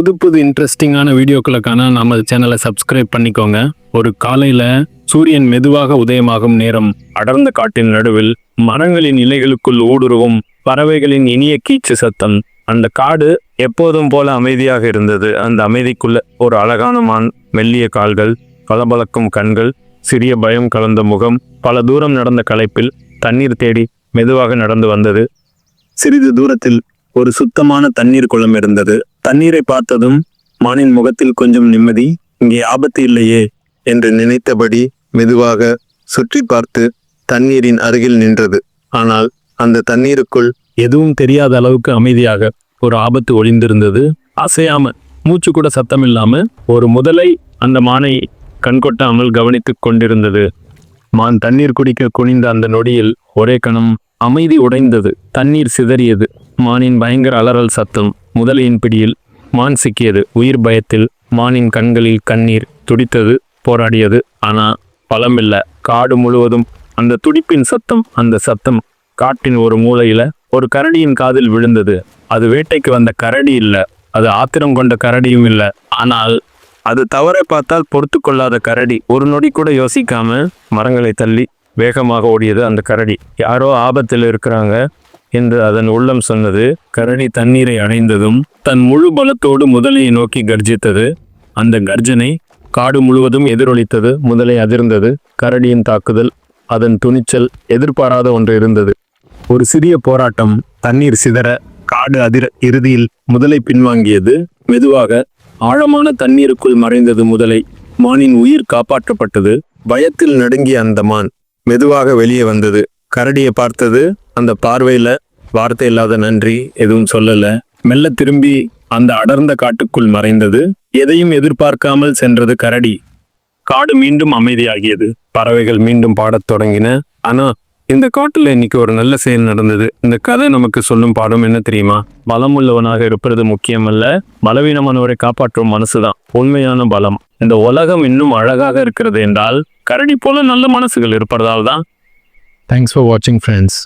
புது புது இன்ட்ரெஸ்டிங்கான வீடியோக்களுக்கான நம்ம சேனலை சப்ஸ்கிரைப் பண்ணிக்கோங்க. ஒரு காலையில சூரியன் மெதுவாக உதயமாகும் நேரம் அடர்ந்த காட்டின் நடுவில் மரங்களின் இலைகளுக்குள் ஊடுருவும் பறவைகளின் இனிய கீச்சு சத்தம். அந்த காடு எப்போதும் போல அமைதியாக இருந்தது. அந்த அமைதிக்குள்ள ஒரு அழகான மான் மெல்லிய கால்கள் பளபளக்கும் கண்கள் சிறிய பயம் கலந்த முகம் பல தூரம் நடந்த களைப்பில் தண்ணீர் தேடி மெதுவாக நடந்து வந்தது. சிறிது தூரத்தில் ஒரு சுத்தமான தண்ணீர் குளம் இருந்தது. தண்ணீரை பார்த்ததும் மானின் முகத்தில் கொஞ்சம் நிம்மதி இங்கே ஆபத்து இல்லையே என்று நினைத்தபடி மெதுவாக சுற்றி பார்த்து தண்ணீரின் அருகில் நின்றது. ஆனால் அந்த தண்ணீருக்குள் எதுவும் தெரியாத அளவுக்கு அமைதியாக ஒரு ஆபத்து ஒளிந்திருந்தது. அசையாம மூச்சு கூட சத்தம் இல்லாம ஒரு முதலை அந்த மானை கண்கொட்டாமல் கவனித்துக் கொண்டிருந்தது. மான் தண்ணீர் குடிக்க குனிந்த அந்த நொடியில் ஒரே கணம் அமைதி உடைந்தது. தண்ணீர் சிதறியது. மானின் பயங்கர அலறல் சத்தம் முதலையின் பிடியில் மான் சிக்கியது. உயிர் பயத்தில் மானின் கண்களில் கண்ணீர் துடித்தது போராடியது. ஆனால் பலமில்ல. காடு முழுவதும் அந்த துடிப்பின் சத்தம் அந்த சத்தம் காட்டின் ஒரு மூலையில ஒரு கரடியின் காதில் விழுந்தது. அது வேட்டைக்கு வந்த கரடி இல்ல. அது ஆத்திரம் கொண்ட கரடியும் இல்ல. ஆனால் அது தவறை பார்த்தால் பொறுத்து கொள்ளாத கரடி. ஒரு நொடி கூட யோசிக்காம மரங்களை தள்ளி வேகமாக ஓடியது அந்த கரடி. யாரோ ஆபத்தில் இருக்கிறாங்க என்று அதன் உள்ளம் சொன்னது. கரடி தண்ணீரை அடைந்ததும் தன் முழு பலத்தோடு முதலையை நோக்கி கர்ஜித்தது. அந்த கர்ஜனை காடு முழுவதும் எதிரொலித்தது. முதலை அதிர்ந்தது. கரடியின் தாக்குதல் அதன் துணிச்சல் எதிர்பாராத ஒன்று இருந்தது. ஒரு சிறிய போராட்டம். தண்ணீர் சிதற காடு அதிர இறுதியில் முதலை பின்வாங்கியது. மெதுவாக ஆழமான தண்ணீருக்குள் மறைந்தது முதலை. மானின் உயிர் காப்பாற்றப்பட்டது. பயத்தில் நடுங்கிய அந்த மான் மெதுவாக வெளியே வந்தது. கரடியை பார்த்தது. அந்த பார்வையில வார்த்தை இல்லாத நன்றி எதுவும் சொல்லல. மெல்ல திரும்பி அந்த அடர்ந்த காட்டுக்குள் மறைந்தது. எதையும் எதிர்பார்க்காமல் சென்றது கரடி. காடு மீண்டும் அமைதியாகியது. பறவைகள் மீண்டும் பாடத் தொடங்கின. ஆனா இந்த காட்டுல இன்னைக்கு ஒரு நல்ல செயல் நடந்தது. இந்த கதை நமக்கு சொல்லும் பாடம் என்ன தெரியுமா? பலம் உள்ளவனாக இருப்பது முக்கியமல்ல. பலவீனமானவரை காப்பாற்றும் மனசுதான். உண்மையான பலம். இந்த உலகம் இன்னும் அழகாக இருக்கிறது என்றால் கரடி போல நல்ல மனசுகள் இருப்பதால் தான். தேங்க்ஸ் ஃபார் வாட்சிங் ஃப்ரெண்ட்ஸ்